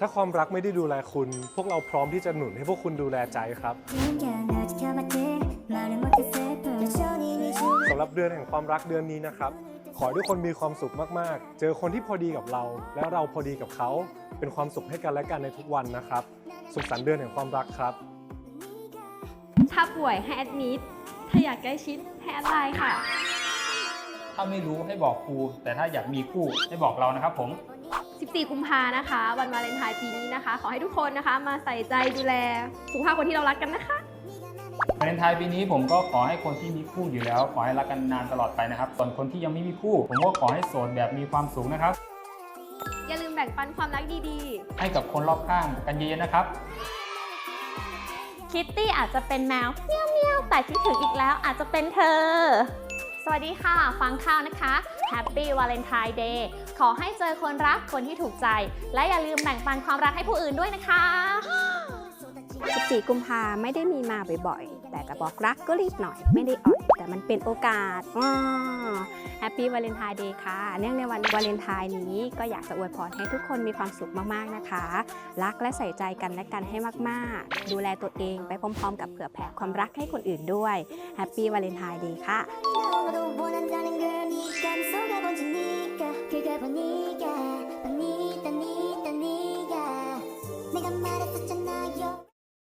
ถ้าความรักไม่ได้ดูแลคุณ พวกเราพร้อมที่จะหนุนให้พวกคุณดูแลใจครับ สำหรับเดือนแห่งความรักเดือนนี้นะครับ ขอให้ทุกคนมีความสุขมากๆ เจอคนที่พอดีกับเรา และเราพอดีกับเขา เป็นความสุขให้กันและกันในทุกวันนะครับ สุขสันต์เดือนแห่งความรักครับ ถ้าป่วยให้แอดมิดถ้าอยากใกล้ชิดให้แอดไลน์ค่ะ ถ้าไม่รู้ให้บอกครูแต่ถ้าอยากมีคู่ให้บอกเรานะครับผม 14 กุมภานะคะ วันวาเลนไทน์ปีนี้นะคะ ขอให้ทุกคนนะคะ มาใส่ใจดูแลสุขภาพคนที่เรารักกันนะคะ วาเลนไทน์ปีนี้ผมก็ขอให้คนที่มีคู่อยู่แล้ว ขอให้รักกันนานตลอดไปนะครับ ส่วนคนที่ยังไม่มีคู่ ผมก็ขอให้โสดแบบมีความสุขนะครับ อย่าลืมแบ่งปันความรักดีให้กับคนรอบข้างกันเยอะๆนะครับ คิตตี้อาจจะเป็นแมวเมียวเมียวแต่คิดถึงอีกแล้วอาจจะเป็นเธอ สวัสดีค่ะ ฟังข้าวนะคะ Happy Valentine Day ขอให้เจอคนรักคนที่ถูกใจ และอย่าลืมแบ่งปันความรักให้ผู้อื่นด้วยนะคะ 14 กุมภาไม่ได้มีมาบ่อยๆ แต่จะบอกรักก็รีบหน่อยไม่ได้อ่อย แต่มันเป็นโอกาสแฮปปี้วาเลนไทน์เดย์ค่ะ เนื่องในวันวาเลนไทน์นี้ก็อยากจะอวยพรให้ทุกคนมีความสุขมากๆนะคะ รักและใส่ใจกันและกันให้มากๆ ดูแลตัวเองไปพร้อมๆ กับเผื่อแผ่ความรักให้คนอื่นด้วยแฮปปี้วาเลนไทน์เดย์ค่ะ